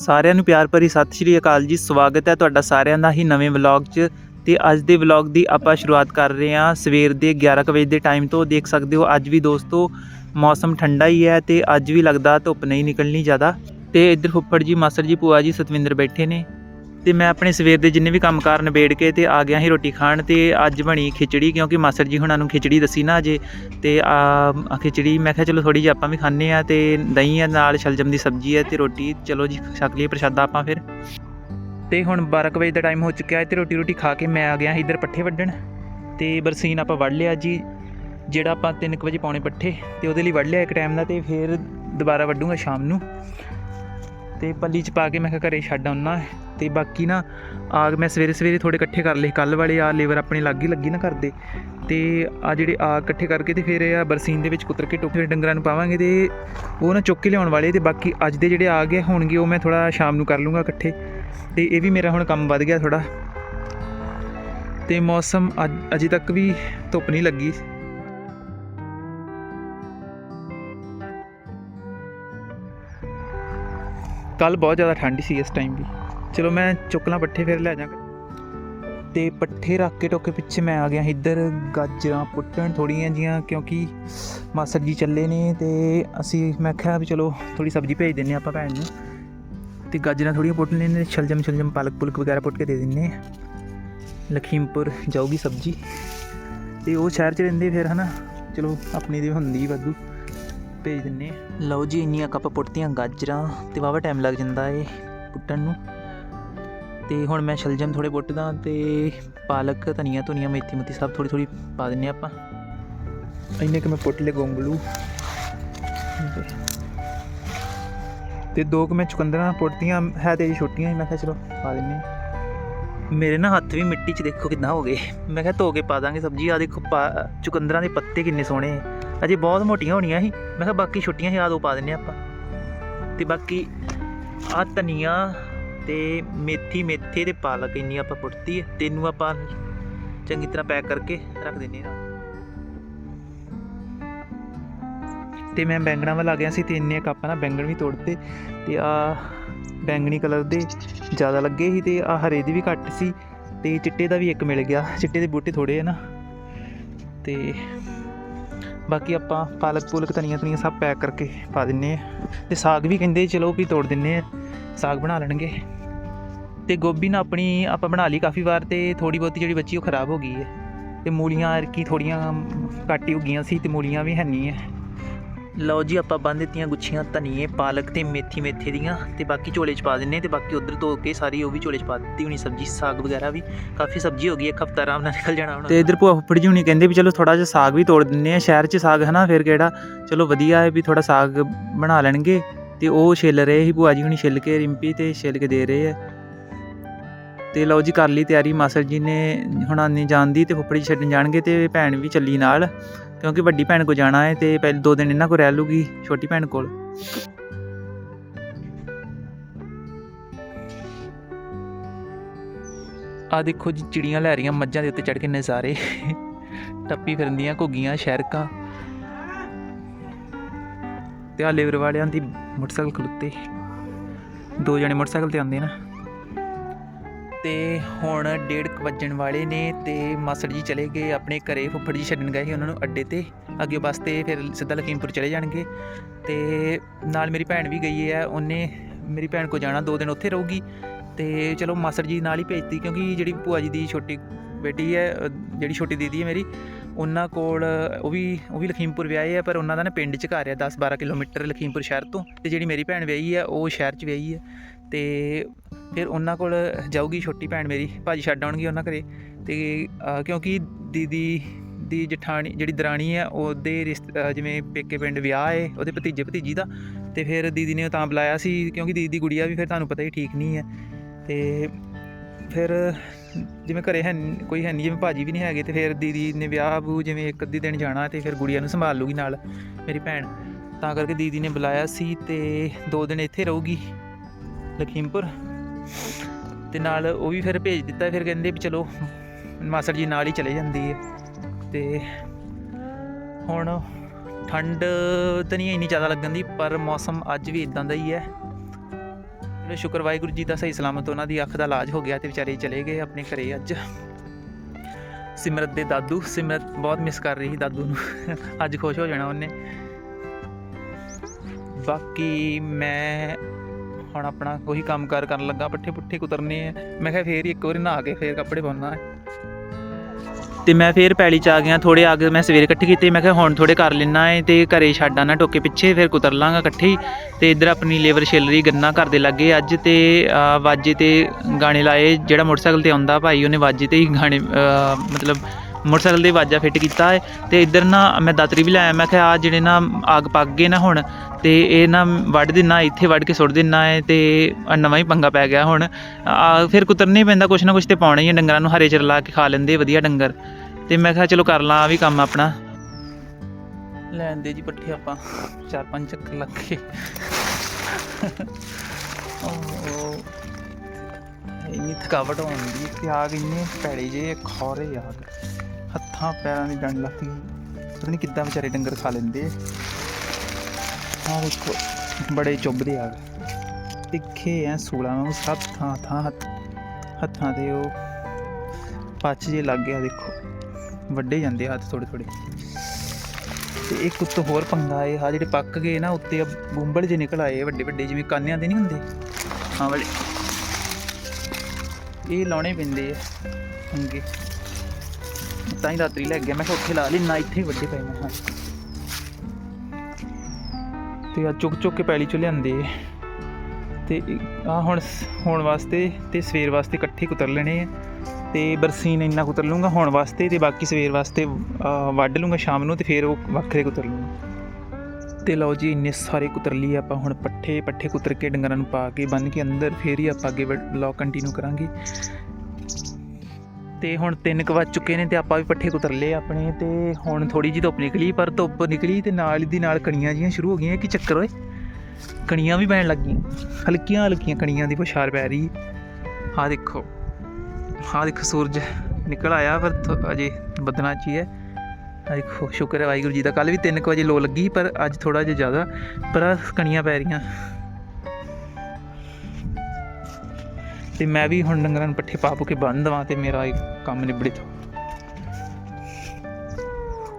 ਸਾਰਿਆਂ ਨੂੰ ਪਿਆਰ ਭਰੀ ਸਤਿ ਸ਼੍ਰੀ ਅਕਾਲ ਜੀ। ਸਵਾਗਤ ਹੈ ਤੁਹਾਡਾ ਸਾਰਿਆਂ ਦਾ ਹੀ ਨਵੇਂ ਵਲੌਗ 'ਚ। ਤੇ ਅੱਜ ਦੇ ਵਲੌਗ ਦੀ ਆਪਾਂ ਸ਼ੁਰੂਆਤ ਕਰ ਰਹੇ ਹਾਂ। ਸਵੇਰ ਦੇ 11 ਕੁ ਵਜੇ ਦੇ ਟਾਈਮ ਤੋਂ ਦੇਖ ਸਕਦੇ ਹੋ, ਅੱਜ ਵੀ ਦੋਸਤੋ ਮੌਸਮ ਠੰਡਾ ਹੀ ਹੈ ਤੇ ਅੱਜ ਵੀ ਲੱਗਦਾ ਧੁੱਪ ਨਹੀਂ ਨਿਕਲਣੀ ਜ਼ਿਆਦਾ। ਤੇ ਇੱਧਰ ਫੁੱਫੜ ਜੀ ਮਾਸਰ ਜੀ, ਭੂਆ ਜੀ, ਸਤਵਿੰਦਰ ਬੈਠੇ ਨੇ। ਤੇ ਮੈਂ ਆਪਣੇ ਸਵੇਰ ਦੇ ਜਿੰਨੇ ਵੀ ਕੰਮਕਾਰ ਨਿਬੇੜ ਕੇ ਤੇ ਆ ਗਿਆ ਸੀ ਰੋਟੀ ਖਾਣ ਤੇ ਅੱਜ ਬਣੀ ਖਿਚੜੀ ਕਿਉਂਕਿ ਮਾਸਟਰ ਜੀ ਹੁਣਾਂ ਨੂੰ ਖਿਚੜੀ ਦੱਸੀ ਨਾ ਅਜੇ ਤੇ ਆ ਖਿਚੜੀ, ਮੈਂ ਕਿਹਾ ਚਲੋ ਥੋੜੀ ਜਿਹੀ ਆਪਾਂ ਵੀ ਖਾਣੇ ਆ ਤੇ ਦਹੀਂ ਆ, ਨਾਲ ਸ਼ਲਜਮ ਦੀ ਸਬਜ਼ੀ ਹੈ ਤੇ ਰੋਟੀ, ਚਲੋ ਜੀ ਛਕ ਲਈਏ ਪ੍ਰਸ਼ਾਦਾ ਆਪਾਂ ਫਿਰ। ਤੇ ਹੁਣ 12 ਕੁ ਵਜੇ ਦਾ ਟਾਈਮ ਹੋ ਚੁੱਕਿਆ ਹੈ ਤੇ ਰੋਟੀ ਰੋਟੀ ਖਾ ਕੇ ਮੈਂ ਆ ਗਿਆ ਇੱਧਰ ਪੱਠੇ ਵੱਢਣ ਤੇ ਬਰਸੀਨ ਆਪਾਂ ਵੱਢ ਲਿਆ ਜੀ, ਜਿਹੜਾ ਆਪਾਂ 3 ਵਜੇ ਪਾਉਣੇ ਪੱਠੇ ਤੇ ਉਹਦੇ ਲਈ ਵੱਢ ਲਿਆ ਇੱਕ ਟਾਈਮ ਦਾ ਤੇ ਫਿਰ ਦੁਬਾਰਾ ਵੱਢੂਗਾ ਸ਼ਾਮ ਨੂੰ। ਤੇ ਪੱਲੀ ਚ ਪਾ ਕੇ ਮੈਂ ਕਿਹਾ ਘਰੇ ਛੱਡ ਆਉਣਾ ਤੇ ਬਾਕੀ ਨਾ ਆਗ ਮੈਂ ਸਵੇਰੇ ਸਵੇਰੇ ਥੋੜੇ ਇਕੱਠੇ ਕਰ ਲਏ ਕੱਲ ਵਾਲੇ ਆ ਲੇਬਰ ਆਪਣੇ ਲੱਗ ਹੀ ਲੱਗੀ ਨਾ ਕਰਦੇ ਤੇ ਆ ਜਿਹੜੇ ਆਗ ਇਕੱਠੇ ਕਰਕੇ ਤੇ ਫਿਰ ਆ ਬਰਸੀਨ ਦੇ ਵਿੱਚ ਕੁਤਰ ਕੇ ਟੋਕੇ ਡੰਗਰਾਂ ਨੂੰ ਪਾਵਾਂਗੇ ਤੇ ਉਹ ਨਾ ਚੁੱਕ ਕੇ ਲਿਆਉਣ ਵਾਲੇ ਤੇ ਬਾਕੀ ਅੱਜ ਦੇ ਜਿਹੜੇ ਆ ਗਏ, ਹੋਣਗੇ ਉਹ ਮੈਂ ਥੋੜਾ ਸ਼ਾਮ ਨੂੰ ਕਰ ਲੂੰਗਾ ਇਕੱਠੇ। ਤੇ ਇਹ ਵੀ ਮੇਰਾ ਹੁਣ ਕੰਮ ਵੱਧ ਗਿਆ ਥੋੜਾ ਤੇ ਮੌਸਮ ਅੱਜ, ਅਜੇ ਤੱਕ ਵੀ ਧੁੱਪ ਨਹੀਂ ਲੱਗੀ। ਕੱਲ ਬਹੁਤ ਜ਼ਿਆਦਾ ਠੰਡ ਸੀ ਇਸ ਟਾਈਮ ਵੀ। ਚਲੋ ਮੈਂ ਚੁੱਕਲਾਂ ਪੱਠੇ ਫਿਰ ਲੈ ਜਾਵਾਂਗਾ ਤੇ ਪੱਠੇ ਰੱਖ ਕੇ ਟੋਕੇ ਪਿੱਛੇ ਮੈਂ ਆ ਗਿਆ ਇੱਧਰ ਗਾਜਰਾਂ ਪੁੱਟਣ ਥੋੜੀਆਂ ਜੀਆਂ ਕਿਉਂਕਿ ਮਾਸੜ ਜੀ ਚੱਲੇ ਨੇ ਤੇ ਅਸੀਂ ਮੈਂ ਕਿਹਾ ਵੀ ਚਲੋ ਥੋੜੀ ਸਬਜ਼ੀ ਭੇਜ ਦਿੰਨੇ ਆਪਾਂ ਭੈਣ ਨੂੰ। ਤੇ ਗਾਜਰਾਂ ਥੋੜੀਆਂ ਪੁੱਟ ਲੈਣੇ ਛਲਜਮ ਛਲਜਮ, ਪਾਲਕ ਪੁਲਕ ਵਗੈਰਾ ਪੁੱਟ ਕੇ ਦੇ ਦਿੰਨੇ ਆ ਲਖੀਮਪੁਰ ਜਾਊਗੀ ਸਬਜ਼ੀ। ਤੇ ਉਹ ਸ਼ਹਿਰ 'ਚ ਰਹਿੰਦੇ ਫਿਰ ਹਨਾ। ਚਲੋ ਆਪਣੀ ਦੀ ਹੁੰਦੀ ਵਾਧੂ, ਭੇਜ ਦਿੰਨੇ ਲਓ ਜੀ, ਇੰਨੀਆਂ ਕੱਪ ਪੁੱਟਤੀਆਂ ਗਾਜਰਾਂ ਤੇ ਵਾਵਾ ਟਾਈਮ ਲੱਗ ਜਾਂਦਾ ਏ ਪੁੱਟਣ ਨੂੰ। ਤੇ ਹੁਣ ਮੈਂ ਸ਼ਲਜਮ ਥੋੜੇ ਪੁੱਟਦਾ ਤੇ ਪਾਲਕ ਧਨੀਆ ਧੁਨੀਆ ਮੇਥੀ ਮੁੱਥੀ ਸਭ ਥੋੜੀ ਥੋੜੀ ਪਾ ਦਿੰਨੇ ਆਪਾਂ ਇੰਨੇ ਕਿ ਮੈਂ ਪੁੱਟ ਲਏ ਗੋਂਗਲੂ ਤੇ ਦੋ ਕੁ ਮੈਂ ਚੁਕੰਦਰਾਂ ਪੁੱਟਤੀਆਂ ਹੈ ਤੇ ਜੀ ਛੋਟੀਆਂ ਮੈਂ ਕਿਹਾ ਚਲੋ ਪਾ ਦਿੰਨੇ। ਮੇਰੇ ਨਾ ਹੱਥ ਵੀ ਮਿੱਟੀ 'ਚ ਦੇਖੋ ਕਿੰਨਾ ਹੋ ਗਏ ਮੈਂ ਕਿਹਾ ਧੋ ਕੇ ਪਾ ਦਾਂਗੇ ਸਬਜ਼ੀ ਆ ਦੇਖੋ ਚੁਕੰਦਰਾਂ ਦੇ ਪੱਤੇ ਕਿੰਨੇ ਸੋਹਣੇ। ਅਜੇ ਬਹੁਤ ਮੋਟੀਆਂ ਹੋਣੀਆਂ ਸੀ ਮੈਂ ਕਿਹਾ ਬਾਕੀ ਛੋਟੀਆਂ ਸੀ ਆ ਦੋ ਪਾ ਦਿੰਨੇ ਆਪਾਂ ਤੇ ਬਾਕੀ ਆ ਧਨੀਆ ਤੇ ਮੇਥੀ, ਮੇਥੇ ਤੇ ਪਾਲਕ ਇੰਨੀ ਆਪਾਂ ਪੁੱਟਤੀ ਹੈ, ਤੈਨੂੰ ਆਪਾਂ ਚੰਗੀ ਤਰ੍ਹਾਂ ਪੈਕ ਕਰਕੇ ਰੱਖ ਦਿੰਨੇ ਆ ਤੇ ਮੈਂ ਬੈਂਗਣਾ ਵੱਲ ਆ ਗਿਆ ਸੀ ਤੇ ਇੰਨੇ ਕੱਪ ਨਾ ਬੈਂਗਣ ਵੀ ਤੋੜਤੇ ਤੇ ਆ ਬੈਂਗਣੀ ਕਲਰ ਦੇ ਜ਼ਿਆਦਾ ਲੱਗੇ ਸੀ ਤੇ ਆ ਹਰੇ ਦੀ ਵੀ ਘੱਟ ਸੀ ਤੇ ਚਿੱਟੇ ਦਾ ਵੀ ਇੱਕ ਮਿਲ ਗਿਆ। ਚਿੱਟੇ ਦੇ ਬੂਟੇ ਥੋੜੇ ਹੈ ਨਾ। ਤੇ ਬਾਕੀ ਆਪਾਂ ਪਾਲਕ ਪੂਲਕ ਧਨੀਆ ਧਨੀਆ ਸਭ ਪੈਕ ਕਰਕੇ ਪਾ ਦਿੰਨੇ ਆ ਤੇ ਸਾਗ ਵੀ ਕਹਿੰਦੇ ਚਲੋ ਵੀ ਤੋੜ ਦਿੰਨੇ ਆ ਸਾਗ ਬਣਾ ਲੈਣਗੇ। ਤੇ ਗੋਭੀ ਨਾ ਆਪਣੀ ਆਪਾਂ ਬਣਾ ਲਈ ਕਾਫੀ ਵਾਰ ਤੇ ਥੋੜੀ ਬਹੁਤੀ ਜਿਹੜੀ ਬੱਚੀ ਉਹ ਖਰਾਬ ਹੋ ਗਈ ਹੈ। ਤੇ ਮੂਲੀਆਂ ਕੀ ਥੋੜੀਆਂ ਘੱਟ ਹੀ ਹੋ ਗਈਆਂ ਸੀ ਤੇ ਮੂਲੀਆਂ ਵੀ ਹੈ ਨਹੀਂ ਹੈ। ਲਓ ਜੀ, ਆਪਾਂ ਬੰਨ ਦਿੱਤੀਆਂ ਗੁੱਛੀਆਂ ਧਨੀਏ, ਪਾਲਕ ਤੇ ਮੇਥੀ ਮੇਥੇ ਦੀਆਂ ਤੇ ਬਾਕੀ ਝੋਲੇ 'ਚ ਪਾ ਦਿੰਨੇ ਤੇ ਬਾਕੀ ਉਧਰ ਧੋ ਕੇ ਸਾਰੀ ਉਹ ਵੀ ਝੋਲੇ 'ਚ ਪਾ ਦਿੱਤੀ ਹੁਣੀ ਸਬਜ਼ੀ, ਸਾਗ ਵਗੈਰਾ ਵੀ। ਕਾਫੀ ਸਬਜ਼ੀ ਹੋ ਗਈ, ਇੱਕ ਹਫਤਾ ਆਰਾਮ ਨਾਲ ਨਿਕਲ ਜਾਣਾ ਹੁਣ। ਤੇ ਇਧਰ ਭੂਆ ਫੁੱਫੜ ਜੀ ਹੁਣੀ, ਕਹਿੰਦੇ ਵੀ ਚਲੋ ਥੋੜਾ ਜਿਹਾ ਸਾਗ ਵੀ ਤੋੜ ਦਿੰਨੇ ਆ, ਸ਼ਹਿਰ 'ਚ ਸਾਗ, ਹੈ ਨਾ? ਫਿਰ ਕਿਹੜਾ? ਚਲੋ ਵਧੀਆ ਹੈ ਵੀ ਥੋੜਾ ਸਾਗ ਬਣਾ ਲੈਣਗੇ। ਤੇ ਉਹ ਛਿੱਲ ਰਹੇ ਸੀ, ਭੂਆ ਜੀ ਹੁਣੀ ਛਿੱਲ ਕੇ ਰਿੰਪੀ ਤੇ ਛਿੱਲ ਕੇ ਦੇ ਰਹੇ ਆ। ਤੇ ਲਓ ਜੀ, ਕਰ ਲਈ ਤਿਆਰੀ, ਮਾਸੜ ਜੀ ਨੇ ਹੁਣ ਨੇ ਜਾਣਦੀ ਤੇ ਫੁੱਫੜ ਜੀ ਛੱਡਣ ਜਾਣਗੇ ਤੇ ਭੈਣ ਵੀ ਚੱਲੀ ਨਾਲ, ਕਿਉਂਕਿ ਵੱਡੀ ਭੈਣ ਕੋ ਜਾਣਾ ਹੈ ਤੇ ਪਹਿਲੇ ਦੋ ਦਿਨ ਇਹਨਾਂ ਕੋ ਰਹਿ ਲੂਗੀ, ਛੋਟੀ ਭੈਣ ਕੋਲ। ਆ ਦੇਖੋ ਜੀ, ਚਿੜੀਆਂ ਲੈ ਰਹੀਆਂ ਮੱਝਾਂ ਦੇ ਉੱਤੇ ਚੜ ਕੇ ਨਜ਼ਾਰੇ। ਟੱਪੀ ਫਿਰਦੀਆਂ ਘੁੱਗੀਆਂ, ਸ਼ਹਿਰਕਾਂ। ਤੇ ਆ ਲੇਬਰ ਵਾਲਿਆਂ ਦੀ ਮੋਟਰਸਾਈਕਲ ਖਲੁੱਤੇ। ਦੋ ਜਣੇ ਮੋਟਰਸਾਈਕਲ ਤੇ ਆਉਂਦੇ ਨਾ। ਤੇ ਹੁਣ 1:30 ਵੱਜਣ ਵਾਲੇ ਨੇ ਤੇ ਮਾਸੜ ਜੀ ਚਲੇ ਗਏ ਆਪਣੇ ਘਰੇ, ਫੁੱਫੜ ਜੀ ਛੱਡਣ ਗਏ ਸੀ ਉਹਨਾਂ ਨੂੰ ਅੱਡੇ ਤੇ। ਅੱਗੇ ਬੱਸ ਤੇ ਫਿਰ ਸਿੱਧਾ ਲਖੀਮਪੁਰ ਚਲੇ ਜਾਣਗੇ। ਤੇ ਨਾਲ ਮੇਰੀ ਭੈਣ ਵੀ ਗਈ ਹੈ, ਉਹਨੇ ਮੇਰੀ ਭੈਣ ਕੋ ਜਾਣਾ, ਦੋ ਦਿਨ ਉੱਥੇ ਰਹੂਗੀ। ਤੇ ਚਲੋ ਮਾਸੜ ਜੀ ਨਾਲ ਹੀ ਭੇਜਤੀ, ਕਿਉਂਕਿ ਜਿਹੜੀ ਭੂਆ ਜੀ ਦੀ ਛੋਟੀ ਬੇਟੀ ਹੈ ਜਿਹੜੀ ਛੋਟੀ ਦੀਦੀ ਹੈ ਮੇਰੀ ਉਹਨਾਂ ਕੋਲ, ਉਹ ਵੀ ਉਹ ਵੀ ਲਖੀਮਪੁਰ ਵਿਆਹੇ ਆ, ਪਰ ਉਹਨਾਂ ਦਾ ਨਾ ਪਿੰਡ 'ਚ ਘਰ ਆ 10 12 ਕਿਲੋਮੀਟਰ ਲਖੀਮਪੁਰ ਸ਼ਹਿਰ ਤੋਂ, ਤੇ ਜਿਹੜੀ ਮੇਰੀ ਭੈਣ ਵਿਆਹੀ ਹੈ ਉਹ ਸ਼ਹਿਰ 'ਚ ਵਿਆਹੀ ਹੈ ਤੇ ਫਿਰ ਉਹਨਾਂ ਕੋਲ ਜਾਊਗੀ ਛੋਟੀ ਭੈਣ ਮੇਰੀ, ਭਾਜੀ ਛੱਡ ਆਉਣਗੇ ਉਹਨਾਂ ਘਰੇ। ਤੇ ਕਿਉਂਕਿ ਦੀਦੀ, ਦੀ ਜਠਾਣੀ, ਜਿਹੜੀ ਦਰਾਣੀ ਹੈ ਉਹਦੇ ਰਿਸ਼ਤ ਜਿਵੇਂ ਪੇਕੇ ਪਿੰਡ ਵਿਆਹ ਹੈ ਉਹਦੇ ਭਤੀਜੇ ਭਤੀਜੀ ਦਾ, ਤੇ ਫਿਰ ਦੀਦੀ ਨੇ ਤਾਂ ਬੁਲਾਇਆ ਸੀ, ਕਿਉਂਕਿ ਦੀਦੀ ਦੀ ਗੁੜੀਆ ਵੀ ਫਿਰ ਤੁਹਾਨੂੰ ਪਤਾ ਹੀ ਠੀਕ ਨਹੀਂ ਹੈ ਤੇ ਫਿਰ ਜਿਵੇਂ ਘਰੇ ਹੈ ਕੋਈ ਹੈ ਨਹੀਂ ਜਿਵੇਂ ਭਾਜੀ ਵੀ ਨਹੀਂ ਹੈਗੇ ਤੇ ਫਿਰ ਦੀਦੀ ਨੇ ਵਿਆਹ ਬੂ ਜਿਵੇਂ ਇੱਕ ਅੱਧੀ ਦਿਨ ਜਾਣਾ ਤੇ ਫਿਰ ਗੁੜੀਆ ਨੂੰ ਸੰਭਾਲ ਲੂਗੀ ਨਾਲ ਮੇਰੀ ਭੈਣ। ਤਾਂ ਕਰਕੇ ਦੀਦੀ ਨੇ ਬੁਲਾਇਆ ਸੀ ਤੇ ਦੋ ਦਿਨ ਇੱਥੇ ਰਹੂਗੀ ਲਖੀਮਪੁਰ। ਤੇ ਨਾਲ ਉਹ ਵੀ ਫਿਰ ਭੇਜ ਦਿੱਤਾ, ਫਿਰ ਕਹਿੰਦੇ ਵੀ ਚਲੋ ਮਾਸੜ ਜੀ ਨਾਲ ਹੀ ਚਲੇ ਜਾਂਦੀ ਹੈ ਤੇ ਹੁਣ ਠੰਡ ਤਾਂ ਨਹੀਂ ਇੰਨੀ ਜ਼ਿਆਦਾ ਲੱਗਣ ਦੀ, ਪਰ ਮੌਸਮ ਅੱਜ ਵੀ ਇਦਾਂ ਦਾ ਹੀ ਹੈ। ਚਲੋ ਸ਼ੁਕਰ ਵਾਹਿਗੁਰੂ ਜੀ ਦਾ ਸਹੀ ਸਲਾਮਤ ਉਹਨਾਂ ਦੀ ਅੱਖ ਦਾ ਇਲਾਜ ਹੋ ਗਿਆ ਤੇ ਵਿਚਾਰੇ ਚਲੇ ਗਏ ਆਪਣੇ ਘਰੇ ਅੱਜ। ਸਿਮਰਤ ਦੇ ਦਾਦੂ, ਸਿਮਰਤ ਬਹੁਤ ਮਿਸ ਕਰ ਰਹੀ ਸੀ ਦਾਦੂ ਨੂੰ। ਅੱਜ ਖੁਸ਼ ਹੋ ਜਾਣਾ ਉਹਨੇ। ਬਾਕੀ ਮੈਂ ਹੁਣ ਆਪਣਾ ਕੋਈ ਕੰਮ ਕਾਰ ਕਰਨ ਲੱਗਾ ਪੱਠੇ ਪੁੱਠੇ ਕੁਤਰਨੇ ਆ। ਮੈਂ ਕਿਹਾ ਫੇਰ ਇੱਕ ਵਾਰੀ ਨਹਾ ਕੇ ਫੇਰ ਕੱਪੜੇ ਪਾਉਣਾ ਹੈ ਤੇ ਮੈਂ ਫੇਰ ਪੈਲੀ ਚ ਆ ਗਿਆ ਥੋੜੇ ਆ ਕੇ ਮੈਂ ਸਵੇਰੇ ਇਕੱਠੇ ਕੀਤੇ ਮੈਂ ਕਿਹਾ ਹੁਣ ਥੋੜੇ ਕਰ ਲੈਣਾ ਹੈ ਤੇ ਘਰੇ ਛੱਡ ਆਣਾ ਟੋਕੇ ਪਿੱਛੇ ਫਿਰ ਕੁਤਰ ਲਾਂਗਾ ਇਕੱਠੇ ਹੀ ਤੇ ਇੱਧਰ ਆਪਣੀ ਲੇਬਰ ਸ਼ੈਲਰੀ ਗੰਨਾ ਘਰ ਦੇ ਲੱਗੇ ਅੱਜ ਤੇ ਅਹ, ਵਾਜੇ ਤੇ ਗਾਣੇ ਲਾਏ ਜਿਹੜਾ ਮੋਟਰਸਾਈਕਲ ਤੇ ਆਉਂਦਾ ਭਾਈ ਉਹਨੇ ਵਾਜੇ ਤੇ ਹੀ ਗਾਣੇ ਮਤਲਬ ਮੋਟਰਸਾਈਕਲ ਦੇ ਵਾਜਾ ਫਿੱਟ ਕੀਤਾ ਹੈ ਤੇ ਇੱਧਰ ਨਾ ਮੈਂ ਦਾਤਰੀ ਵੀ ਲਾਇਆ, ਮੈਂ ਕਿਹਾ ਆ ਜਿਹੜੇ ਨਾ ਆਗ ਪੱਕ ਗਏ ਨਾ ਹੁਣ ਤੇ ਇਹ ਨਾ ਵੱਢ ਦੇਣਾ ਇੱਥੇ ਵੱਢ ਕੇ ਸੁੱਟ ਦੇਣਾ ਹੈ ਤੇ ਨਵਾਂ ਹੀ ਪੰਗਾ ਪੈ ਗਿਆ ਹੁਣ। ਫਿਰ ਕੁਤਰਨਾ ਪੈਂਦਾ, ਕੁਛ ਨਾ ਕੁਛ ਤੇ ਪਾਉਣਾ ਹੀ ਹੈ, ਡੰਗਰਾਂ ਨੂੰ ਹਰੇ ਚਰ ਲਾ ਕੇ ਖਾ ਲੈਂਦੇ ਵਧੀਆ ਡੰਗਰ। ਤੇ ਮੈਂ ਕਿਹਾ ਚਲੋ ਕਰ ਲਾਂ ਆ ਵੀ ਕੰਮ ਆਪਣਾ। ਲੈਣ ਦੇ ਜੀ ਪੱਠੇ ਆਪਾਂ, ਚਾਰ ਪੰਜ ਚੱਕਰ ਲੱਗ ਗਏ। ਓਹ। ਇੰਨੀ ਥਕਾਵਟ ਹੁੰਦੀ ਕਿ ਆਗ ਇੰਨੇ ਪੈੜੇ ਜੇ ਖੌਰੇ ਆਗ ਹੱਥਾਂ ਪੈਰਾਂ ਦੀ ਡੰਡ ਲੱਗ ਗਈ। ਪਤਾ ਨਹੀਂ ਕਿੱਦਾਂ ਵਿਚਾਰੇ ਡੰਗਰ ਖਾ ਲੈਂਦੇ ਆਹ ਦੇਖੋ, ਬੜੇ ਚੁੱਭਦੇ ਆਗ ਤਿੱਖੇ ਐ ਸੂਲਾਂ ਨੂੰ ਸਭ ਥਾਂ ਥਾਂ ਹੱਥਾਂ ਤੇ ਉਹ ਪੱਚ ਜੇ ਲੱਗ ਗਿਆ, ਦੇਖੋ। ਵੱਡੇ ਜਾਂਦੇ ਆ ਹੱਥ ਥੋੜੇ ਥੋੜੇ ਤੇ ਇੱਕ ਉੱਤੋਂ ਹੋਰ ਪੰਗਾ ਏ ਆ ਜਿਹੜੇ ਪੱਕ ਗਏ ਨਾ, ਉੱਤੇ ਆ ਬੁੰਬਲ ਜੇ ਨਿਕਲ ਆਏ ਵੱਡੇ ਵੱਡੇ, ਜਿਵੇਂ ਕਾਨਿਆਂ ਦੇ ਨਹੀਂ ਹੁੰਦੇ। ਹਾਂ ਵਾਲੇ। ਇਹ ਲਾਉਣੇ ਪੈਂਦੇ ਆ, ਪੰਗੇ। ਤਾਂ ਹੀ ਰਾਤਰੀ ਲੈ ਗਿਆ ਮੈਂ ਕਿਹਾ ਉੱਥੇ ਲਾ ਲਈ, ਨਾ ਇੱਥੇ ਵੱਡੇ ਪਏ ਮੈਂ ਤੇ ਆ ਚੁੱਕ ਚੁੱਕ ਕੇ ਪੈਲੀ ਚ ਲਿਆਂਦੇ। ਆ। ਤੇ ਆ ਹੁਣ ਹੁਣ ਵਾਸਤੇ ਤੇ ਸਵੇਰ ਵਾਸਤੇ ਇਕੱਠੇ ਕੁਤਰ ਲੈਣੇ ਆ। ਤੇ ਬਰਸੀਨ ਇੰਨਾ ਕੁਤਰ ਲੂੰਗਾ ਹੁਣ ਵਾਸਤੇ ਤੇ ਬਾਕੀ ਸਵੇਰ ਵਾਸਤੇ ਵੱਢ ਲੂੰਗਾ ਸ਼ਾਮ ਨੂੰ ਤੇ ਫਿਰ ਉਹ ਵੱਖਰੇ ਕੁਤਰ ਲੂੰਗਾ ਤੇ ਲਓ ਜੀ, ਇੰਨੇ ਸਾਰੇ ਕੁਤਰ ਲਈ ਆਪਾਂ ਹੁਣ ਪੱਠੇ ਪੱਠੇ ਕੁਤਰ ਕੇ ਡੰਗਰਾਂ ਨੂੰ ਪਾ ਕੇ ਬੰਨ ਕੇ ਅੰਦਰ, ਫੇਰ ਹੀ ਆਪਾਂ ਅੱਗੇ ਵਲੌਗ ਕੰਟੀਨਿਊ ਕਰਾਂਗੇ। ਤੇ ਹੁਣ 3 ਕੁ ਵੱਜ ਚੁੱਕੇ ਨੇ ਤੇ ਆਪਾਂ ਵੀ ਪੱਠੇ ਕੁਤਰ ਲਏ ਆਪਣੇ ਤੇ ਹੁਣ ਥੋੜੀ ਜਿਹੀ ਧੁੱਪ ਨਿਕਲੀ, ਪਰ ਧੁੱਪ ਨਿਕਲੀ ਤੇ ਨਾਲ ਦੀ ਨਾਲ ਕਣੀਆਂ ਜੀਆਂ ਸ਼ੁਰੂ ਹੋ ਗਈਆਂ, ਕਿ ਚੱਕਰ ਓਏ? ਕਣੀਆਂ ਵੀ ਪੈਣ ਲੱਗੀਆਂ, ਹਲਕੀਆਂ ਹਲਕੀਆਂ ਕਣੀਆਂ ਦੀ ਬੁਛਾਰ ਪੈ ਰਹੀ। ਆਹ ਦੇਖੋ ਆਹ ਦੇਖੋ ਸੂਰਜ ਨਿਕਲ ਆਇਆ, ਪਰ ਅਜੇ ਬੱਦਲਾਂ 'ਚ ਹੀ। ਹੈ ਆਹ ਦੇਖੋ, ਸ਼ੁਕਰ ਹੈ ਵਾਹਿਗੁਰੂ ਜੀ ਦਾ ਕੱਲ ਵੀ 3 ਵਜੇ ਲੋ ਲੱਗੀ, ਪਰ ਅੱਜ ਥੋੜਾ ਜਿਹਾ ਜ਼ਿਆਦਾ, ਪਰ ਕਣੀਆਂ ਪੈ ਰਹੀਆਂ। ਤੇ ਮੈਂ ਵੀ ਹੁਣ ਡੰਗਰਾਂ ਨੂੰ ਪੱਠੇ ਪਾ ਪੂ ਕੇ ਬੰਨ ਦੇਵਾਂ ਤੇ ਮੇਰਾ ਇਹ ਕੰਮ ਨਿਬੜੇ ਤੋਂ।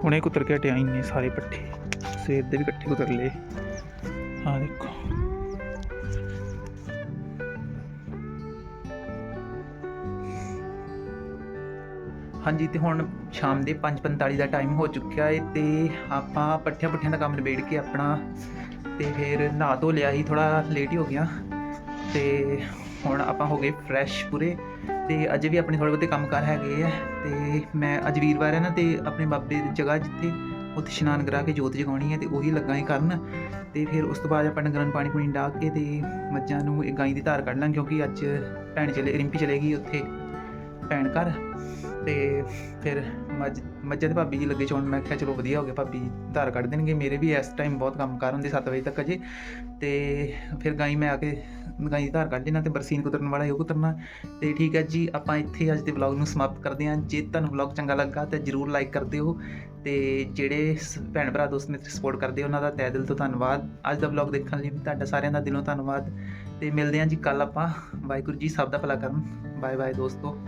ਹੁਣੇ ਕੁਤਰ ਕੇ ਹਟਿਆ ਇੰਨੇ ਸਾਰੇ ਪੱਠੇ। ਸਵੇਰ ਦੇ ਵੀ ਇਕੱਠੇ ਕੁਤਰ ਲਏ। ਆਹ ਦੇਖੋ। ਹਾਂਜੀ, ਤੇ ਹੁਣ ਸ਼ਾਮ ਦੇ 5:45 ਦਾ ਟਾਈਮ ਹੋ ਚੁੱਕਿਆ ਹੈ ਤੇ ਆਪਾਂ ਪੱਠਿਆਂ ਪੁੱਠਿਆਂ ਦਾ ਕੰਮ ਨਿਬੇੜ ਕੇ ਆਪਣਾ ਤੇ ਫਿਰ ਨਹਾ ਧੋ ਲਿਆ ਹੀ ਥੋੜਾ ਲੇਟ ਹੀ ਹੋ ਗਿਆ। ਤੇ ਹੁਣ ਆਪਾਂ ਹੋ ਗਏ ਫਰੈਸ਼ ਪੂਰੇ ਤੇ ਅਜੇ ਵੀ ਆਪਣੇ ਥੋੜੇ ਬਹੁਤੇ ਕੰਮਕਾਰ ਹੈਗੇ ਆ ਤੇ ਮੈਂ ਅੱਜ ਵੀਰਵਾਰ ਹੈ ਨਾ ਤੇ ਆਪਣੇ ਬਾਬੇ ਦੀ ਜਗ੍ਹਾ ਜਿੱਥੇ ਉੱਥੇ ਇਸ਼ਨਾਨ ਕਰਾ ਕੇ ਜੋਤ ਜਗਾਉਣੀ ਹੈ ਤੇ ਉਹੀ ਲੱਗਾ ਹੀ ਕਰਨ ਤੇ ਫਿਰ ਉਸ ਤੋਂ ਬਾਅਦ ਆਪਾਂ ਡੰਗਰਾਂ ਨੂੰ ਪਾਣੀ ਪੂਣੀ ਡਾਕ ਕੇ ਤੇ ਮੱਝਾਂ ਨੂੰ ਇਹ ਗਾਂ ਦੀ ਧਾਰ ਕੱਢ ਲਾਂ ਕਿਉਂਕਿ ਅੱਜ ਭੈਣ ਚਲੇ ਰਿੰਪੀ ਚਲੇਗੀ ਉੱਥੇ ਭੈਣ ਘਰ। ਤੇ ਫਿਰ ਮੱਝ, ਮੱਝਾਂ ਦੇ ਭਾਬੀ ਜੀ ਲੱਗੇ ਚੋਣ, ਮੈਂ ਕਿਹਾ ਚਲੋ ਵਧੀਆ ਹੋ ਗਿਆ, ਭਾਬੀ ਜੀ ਧਾਰ ਕੱਢ ਦੇਣਗੇ, ਮੇਰੇ ਵੀ ਇਸ ਟਾਈਮ ਬਹੁਤ ਕੰਮ ਕਾਰ ਹੁੰਦੇ 7 ਵਜੇ ਤੱਕ ਅਜੇ। ਤੇ ਫਿਰ ਗਾਈ ਮੈਂ ਆ ਕੇ ਗਾਈ ਦੀ ਧਾਰ ਕੱਢ ਲੈਣਾ ਤੇ ਬਰਸੀਨ ਕੁਤਰਨ ਵਾਲਾ ਉਹ ਕੁਤਰਨਾ। ਤੇ ਠੀਕ ਹੈ ਜੀ, ਆਪਾਂ ਇੱਥੇ ਅੱਜ ਦੇ ਵਲੌਗ ਨੂੰ ਸਮਾਪਤ ਕਰਦੇ ਹਾਂ। ਜੇ ਤੁਹਾਨੂੰ ਵਲੌਗ ਚੰਗਾ ਲੱਗਾ ਤਾਂ ਜਰੂਰ ਲਾਈਕ ਕਰ ਦਿਓ ਤੇ ਜਿਹੜੇ ਸ- ਭੈਣ ਭਰਾ, ਦੋਸਤ, ਮਿੱਤਰ ਸਪੋਰਟ ਕਰਦੇ ਉਹਨਾਂ ਦਾ ਤਹਿ ਦਿਲ ਤੋਂ ਧੰਨਵਾਦ। ਅੱਜ ਦਾ ਵਲੌਗ ਦੇਖਣ ਲਈ ਤੁਹਾਡਾ ਸਾਰਿਆਂ ਦਾ ਦਿਲੋਂ ਧੰਨਵਾਦ। ਤੇ ਮਿਲਦੇ ਹਾਂ ਜੀ ਕੱਲ ਆਪਾਂ। ਵਾਹਿਗੁਰੂ ਜੀ ਸਭ ਦਾ ਭਲਾ ਕਰਨ। ਬਾਏ ਬਾਏ ਦੋਸਤੋ।